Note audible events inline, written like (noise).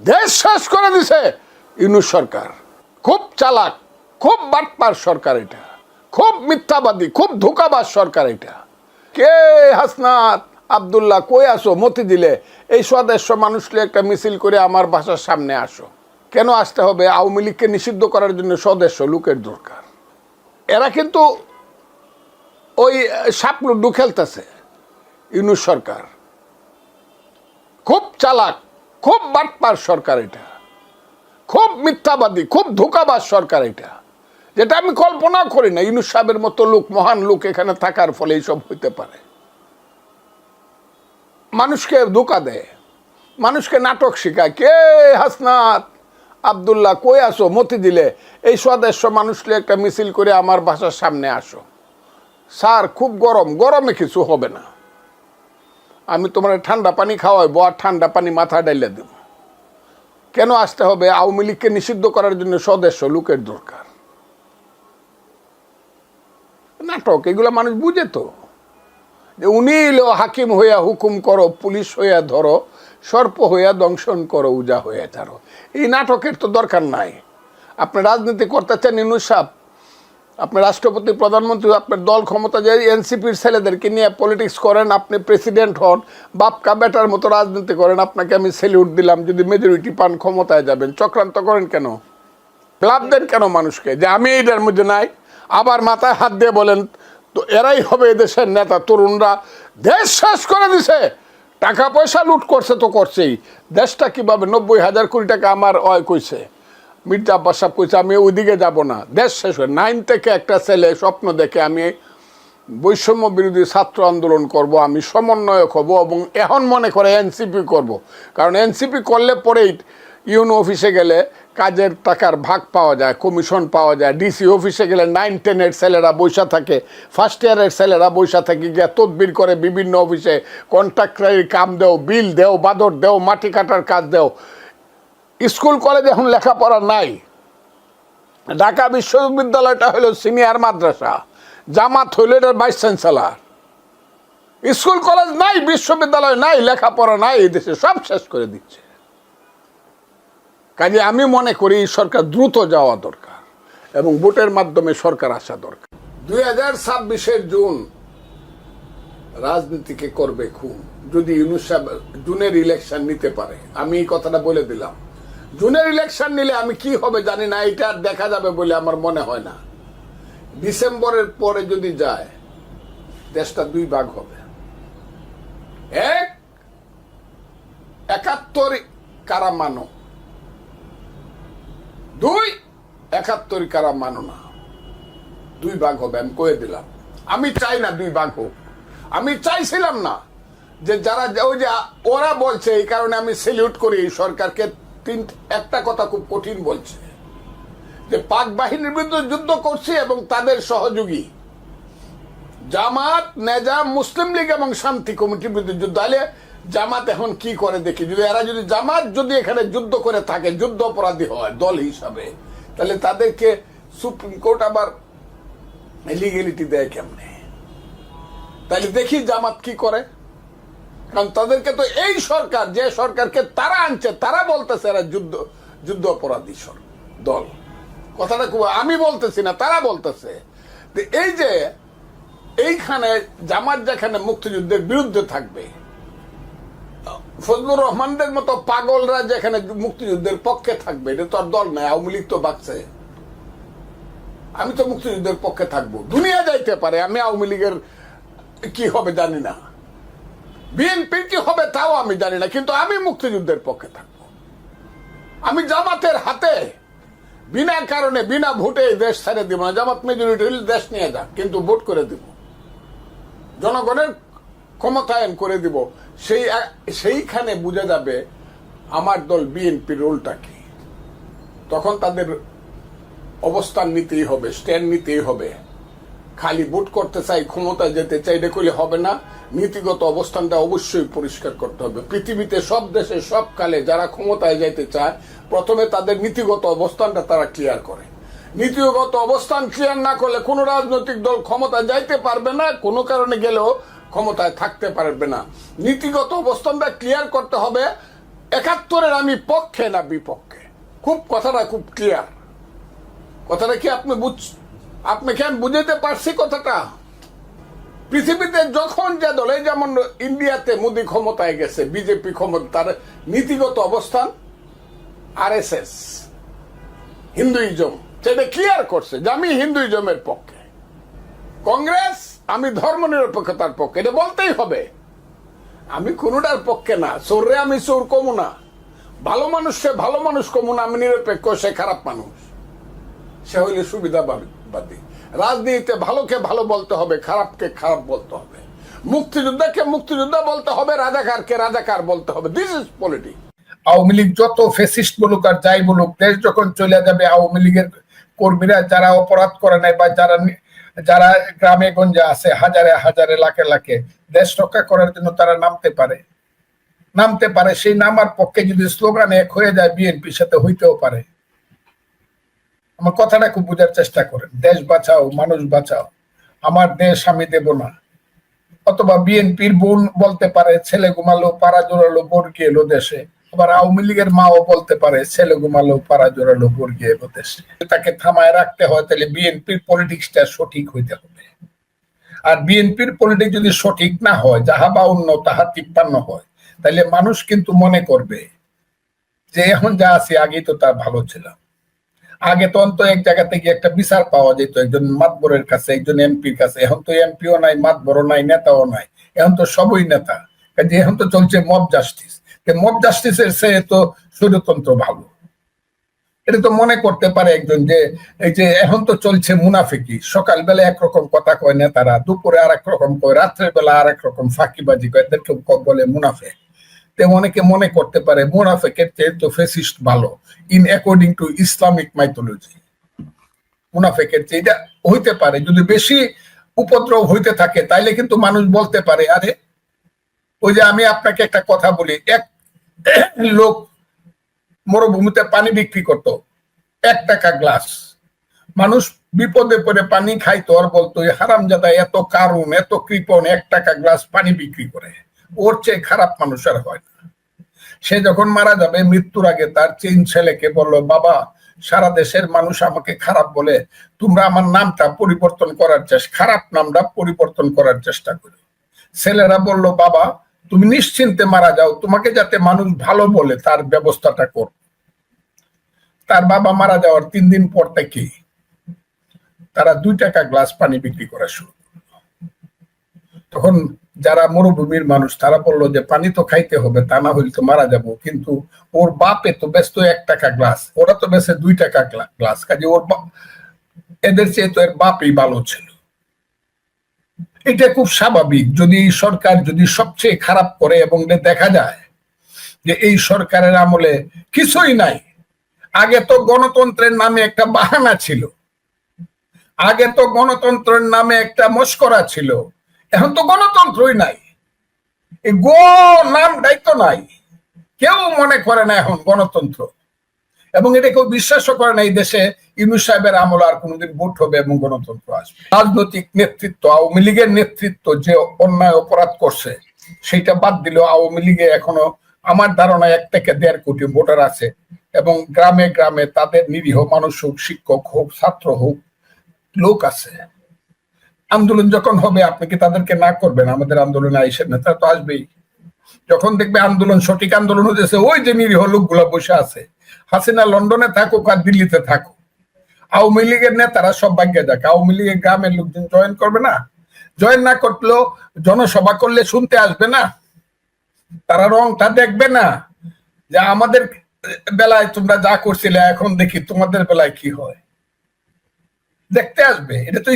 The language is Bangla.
দেশ শেষ করে দিছে ইউনুস সরকার। খুব চালাক, খুব বাটপার সরকার এটা। খুব মিথ্যাবাদী, খুব ধোকাবাজ সরকার এটা। কে হাসনাত আবদুল্লাহ, কই আসো মতি দিলে। এই সদস্য মানুষকে একটা মিছিল করে আমার বাসার সামনে আসো। কেন আসতে হবে? আওয়ামী লীগকে নিষিদ্ধ করার জন্য সদস্য লোকের দরকার। এরা কিন্তু ওই সাপ লুডু খেলতেছে ইউনুস সরকার। খুব চালাক খুব বাটপার সরকার এটা। খুব মিথ্যাবাদী, খুব ধোকাবাজ সরকার এটা। যেটা আমি কল্পনা করি না ইউনুস সাহেবের মতো লোক, মহান লোক এখানে থাকার ফলে এইসব হইতে পারে। মানুষকে ধোকা দেয়, মানুষকে নাটক শেখায়, কে হাসনাত? আবদুল্লাহ, কই আসো মতি দিলে। এই সদস্য মানুষকে একটা মিছিল করে আমার বাসার সামনে আসো। স্যার, খুব গরম, গরমে কিছু হবে না। আমি তোমার ঠান্ডা পানি খাওয়াইবো আর ঠান্ডা পানি মাথা ডাইলে দেব। কেন আসতে হবে? আওয়ামী লীগকে নিষিদ্ধ করার জন্য সদস্য লোকের দরকার। নাটক, এগুলো মানুষ বুঝে তো। যে উনি এলো হাকিম হইয়া হুকুম করো, পুলিশ হইয়া ধরো, সর্প হইয়া দংশন করো, উজা হইয়া ছাড়ো। এই নাটকের তো দরকার নাই। আপনি রাজনীতি করতে চান ইনুস সাহ আপনি রাষ্ট্রপতি, প্রধানমন্ত্রী, আপনার দল ক্ষমতা যে এনসিপির ছেলেদেরকে নিয়ে পলিটিক্স করেন, আপনি প্রেসিডেন্ট হন, বাপকা বেটার মতো রাজনীতি করেন, আপনাকে আমি সেলিউট দিলাম, যদি মেজরিটি পান, ক্ষমতায় যাবেন। চক্রান্ত করেন কেন? লাভ দেন কেন মানুষকে? যে আমি এইটার মধ্যে নাই, আবার মাথায় হাত দিয়ে বলেন, তো এরাই হবে এদেশের নেতা, তরুণরা। দেশ শেষ করে দিছে। টাকা পয়সা লুট করছে তো করছেই। দেশটা কীভাবে নব্বই হাজার কোটি টাকা আমার অয় কইছে? মির্জা আব্বাস সাহেব কইছে, আমি ওইদিকে যাব না। দেশ শেষ হয়ে নাইন থেকে একটা ছেলে স্বপ্ন দেখে আমি বৈষম্য বিরোধী ছাত্র আন্দোলন করব, আমি সমন্বয়ক হব এবং এখন মনে করে এনসিপি করব। কারণ এনসিপি করলে পরেই ইউনো অফিসে গেলে কাজের টাকার ভাগ পাওয়া যায়, কমিশন পাওয়া যায়, ডিসি অফিসে গেলে নাইন, টেনের ছেলেরা বৈশা থাকে, ফার্স্ট ইয়ারের ছেলেরা বৈশা থাকে, গিয়ে তদবির করে বিভিন্ন অফিসে কন্ট্রাক্টারি কাম দেও, বিল দেও, বাদর দেও, মাটি কাটার কাজ দেও। স্কুল কলেজে এখন লেখাপড়া নাই। ঢাকা বিশ্ববিদ্যালয়টা হলো সিনিয়র মাদ্রাসা, জামাত হইল এটার ভাইস চ্যান্সেলার। স্কুল কলেজ নাই, বিশ্ববিদ্যালয় নাই, লেখাপড়া নাই, এই দেশে সব শেষ করে দিচ্ছে। কাজে আমি মনে করি সরকার দ্রুত যাওয়া দরকার এবং ভোটের মাধ্যমে সরকার আসা দরকার। দুই হাজার ছাব্বিশের জুন রাজনীতিকে করবে খুন, যদি ইউনুস সাহেব জুনের ইলেকশন নিতে পারে। আমি এই কথাটা বলে দিলাম। জুনের ইলেকশন নিলে আমি কি হবে জানি না, এটা দেখা যাবে বলে আমার মনে হয় না। ডিসেম্বরের পরে যদি যায়, দেশটা দুই ভাগ হবে। এক, একাত্তর কারা মানো দুই, একাত্তর কারা মানো না। দুই ভাগ হবে, আমি কয়ে দিলাম। আমি চাই না দুই ভাগ হোক। আমি চাইছিলাম না যে যারা, ওই যে ওরা বলছে, এই কারণে আমি সেলিউট করি সরকারকে। তিন, একটা কথা খুব কঠিন বলছে। যে পাক বাহিনীর বিরুদ্ধে যুদ্ধ করছে এবং তাদের সহযোগী। জামাত, নেজাম, মুসলিম লীগ এবং শান্তি কমিটির বিরুদ্ধে যুদ্ধ। হলে জামাত এখন কি করে দেখি? যদি এরা যদি জামাত যদি এখানে যুদ্ধ করে থাকে, যুদ্ধ অপরাধী হয় দল হিসাবে, তাহলে তাদেরকে সুপ্রিম কোর্ট আবার লিগেলিটি দেয় কেমনে? তাহলে দেখি জামাত কি করে। কারণ তাদেরকে তো এই সরকার, যে সরকারকে তারা আনছে, তারা বলতেছে এরা যুদ্ধ যুদ্ধ অপরাধী দল। কথাটা খুব, আমি বলতেছি না, তারা বলতেছে এই যে এইখানে জামাত যেখানে মুক্তিযুদ্ধের বিরুদ্ধে থাকবে, ফজলুর রহমানদের মতো পাগলরা যেখানে মুক্তিযুদ্ধের পক্ষে থাকবে, এটা তো আর দল নাই, আওয়ামী লীগ তো বাঁচছে। আমি তো মুক্তিযুদ্ধের পক্ষে থাকব। দুনিয়া যাইতে পারে, আমি আওয়ামী লীগের কি হবে জানি না। বিএনপির কি হবে তাও আমি জানি না, কিন্তু আমি মুক্তিযুদ্ধের পক্ষে থাকব। আমি জামাতের হাতে, বিনা কারণে, বিনা ভোটে দেশ ছেড়ে দিব না। জামাত মেজরিটি হলে দেশ নিয়ে যাক, কিন্তু ভোট করে দিব। জনগণের ক্ষমতায়ন করে দিব। সেই, সেইখানে বোঝা যাবে আমার দল বিএনপির রোলটা কি। তখন তাদের অবস্থান নিতেই হবে, স্ট্যান্ড নিতেই হবে। খালি ভোট করতে চাই, ক্ষমতায় যেতে চাই, এটা করলে হবে না। নীতিগত অবস্থানটা অবশ্যই পরিষ্কার করতে হবে। পৃথিবীতে সব দেশে সব কালে যারা ক্ষমতায় যাইতে চায়, প্রথমে তাদের নীতিগত অবস্থানটা তারা ক্লিয়ার করে। নীতিগত অবস্থান ক্লিয়ার না করলে কোনো রাজনৈতিক দল ক্ষমতায় যাইতে পারবে না, কোনো কারণে গেলেও ক্ষমতায় থাকতে পারবে না। নীতিগত অবস্থানটা ক্লিয়ার করতে হবে, একাত্তরের আমি পক্ষে না বিপক্ষে। খুব কথাটা খুব ক্লিয়ার কথাটা কি আপনি বুঝ আপনি কেন বুঝাতে পারছি কথাটা। পৃথিবীতে যখন যা দলে, যেমন ইন্ডিয়াতে মোদি ক্ষমতায় গেছে, বিজেপি ক্ষমতা, তার নীতিগত অবস্থান আর এস এস হিন্দুইজম সেটা ক্লিয়ার করছে? যে আমি হিন্দুইজমের পক্ষে। কংগ্রেস, আমি ধর্ম নিরপেক্ষতার পক্ষে। এটা বলতেই হবে। আমি কোনোটার পক্ষে না। চোররে আমি চোর কমু না। ভালো মানুষকে ভালো মানুষ কমু না। আমি নিরপেক্ষ, সে খারাপ মানুষ। সে হইলে সুবিধাবাদী রাজনীতিতে ভালোকে ভালো বলতে হবে, খারাপকে খারাপ বলতে হবে। মুক্তিযোদ্ধাকে মুক্তিযোদ্ধা বলতে হবে, রাজাকারকে রাজাকার বলতে হবে। This is politics Awami League যত ফেসিস্ট বলুক আর যাই বলুক, দেশ যখন চলে যাবে, আওয়ামী লীগের কর্মীরা যারা অপরাধ করে নাই বা যারা যারা গ্রামে গঞ্জে আছে, হাজারে হাজারে, লাখে লাখে, দেশ রক্ষা করার জন্য তারা নামতে পারে। নামতে পারে, সেই নামার পক্ষে যদি স্লোগান এক হয়ে যায়, বিএনপির সাথে হইতেও পারে। আমার কথাটা খুব বোঝার চেষ্টা করেন। দেশ বাঁচাও, মানুষ বাঁচাও। আমার দেশ আমি দেব না। অথবা বিএনপির বোন বলতে পারে, ছেলে ঘুমালো, পাড়া জোড়ালো বর্গি এলো দেশে। আবার আওয়ামী লীগের মাও বলতে পারে, ছেলে ঘুমালো, পাড়া জোড়ালো বর্গি এলো দেশে। তাকে থামায় রাখতে হয়, তাহলে বিএনপির পলিটিক্সটা সঠিক হইতে হবে। আর বিএনপির পলিটিক্স যদি সঠিক না হয়, যাহা বা অন্য, তাহা তিপ্পান্ন হয়, তাহলে মানুষ কিন্তু মনে করবে যে, এখন যা আছে আগেই তো তার ভালো ছিলাম। আগে তো অন্ত এক জায়গা থেকে একটা বিচার পাওয়া যেত, একজন মাতবরের কাছে, একজন এমপির কাছে। এখন তো এমপিও নাই, মাতবরও নাই, নেতাও নাই। এখন তো সবই নেতা। কাজে এখন তো চলছে মব জাস্টিস মব জাস্টিসের সে তো স্বৈরতন্ত্র ভালো। এটা তো মনে করতে পারে একজন যে, এই যে এখন তো চলছে মুনাফিকি। সকালবেলা একরকম কথা কয় নেতারা, দুপুরে আর এক রকম কয়, রাত্রের বেলা আর এক রকম ফাঁকিবাজি কয়। এদেরকে বলে মুনাফে তে অনেকে মনে করতে পারে মুনাফেকের চেয়ে তো ফেসিস্ট ভালো in according to Islamic mythology মুনাফেকের চেয়ে এটা হইতে পারে, যদি বেশি উপদ্রব হইতে থাকে, তাইলে কিন্তু মানুষ বলতে পারে, আরে, ওই যে আমি আপনাকে একটা কথা বলি, এক (coughs) লোক মরুভূমিতে পানি বিক্রি করত, এক টাকা গ্লাস। মানুষ বিপদে পড়ে পানি খাইতো, আর বলতো হারাম জাদা এত কারুন, এত কৃপণ, এক টাকা গ্লাস পানি বিক্রি করে। ওর চেয়ে খারাপ মানুষ আর হয় না। সে যখন মারা যাবে, মৃত্যুর আগে তার চেন ছেলেকে বলল, বাবা, সারা দেশের মানুষ আমাকে খারাপ বলে, তোমরা আমার নামটা পরিবর্তন করার চেষ্টা, খারাপ নামটা পরিবর্তন করার চেষ্টা করো। ছেলেরা বলল, বাবা, তুমি নিশ্চিন্তে মারা যাও, তোমাকে যাতে মানুষ ভালো বলে, তার ব্যবস্থাটা কর। তার বাবা মারা যাওয়ার তিন দিন পর থেকেই তারা দুই টাকা গ্লাস পানি বিক্রি করা শুরু তখন যারা মরুভূমির মানুষ, তারা বলল যে, পানি তো খাইতে হবে, তা না হইলে তো মারা যাব। কিন্তু ওর বাপে তো ব্যস্ত এক টাকা গ্লাস, ওরা তো বেসে দুই টাকা গ্লাস। কাজে ওর বাপ এদের চেয়ে তো এর বাপই ভালো ছিল। এটা খুব স্বাভাবিক। যদি সরকার যদি সবচেয়ে খারাপ করে এবং দেখা যায় যে, এই সরকারের আমলে কিছুই নাই। আগে তো গণতন্ত্রের নামে একটা বাহানা ছিল। আগে তো গণতন্ত্রের নামে একটা মস্করা ছিল। এখন তো গণতন্ত্রই নাই। গো নাম দায়িত্ব নাই। কেউ মনে করে না এখন গণতন্ত্র। এবং এটা কেউ বিশ্বাসও করে না এই দেশে ইনু সাহেবের আমল আর কোনোদিন ভোট হবে এবং গণতন্ত্র আসবে। রাজনৈতিক নেতৃত্ব, আওয়ামী লীগের নেতৃত্ব যে অন্যায় অপরাধ করছে, সেইটা বাদ দিলেও আওয়ামী লীগে এখনও আমার ধারণা এক থেকে দেড় কোটি ভোটার আছে এবং গ্রামে গ্রামে তাদের নিরীহ মানুষ হোক, শিক্ষক হোক, ছাত্র হোক, লোক আছে। আন্দোলন যখন হবে, আপনি কি তাদেরকে না করবেন? আমাদের আন্দোলনে আইসেন না তারা তো আসবেই। যখন দেখবে আন্দোলন, সঠিক আন্দোলন হতেছে ওই যে নিরীহ লোকগুলা বসে আছে। হাসিনা লন্ডনে থাকুক আর দিল্লিতে থাকুক। আওয়ামী লীগের নেতারা সব ভাগ্যে যাক। আওয়ামী লীগের গ্রামের লোকজন জয়েন করবে না? জয়েন না করলেও জনসভা করলে শুনতে আসবে না? তারা রংটা দেখবে না? যে আমাদের বেলায় তোমরা যা করছিলে, এখন দেখি তোমাদের বেলায় কি হয়। দেখতে আসবে। এটা তো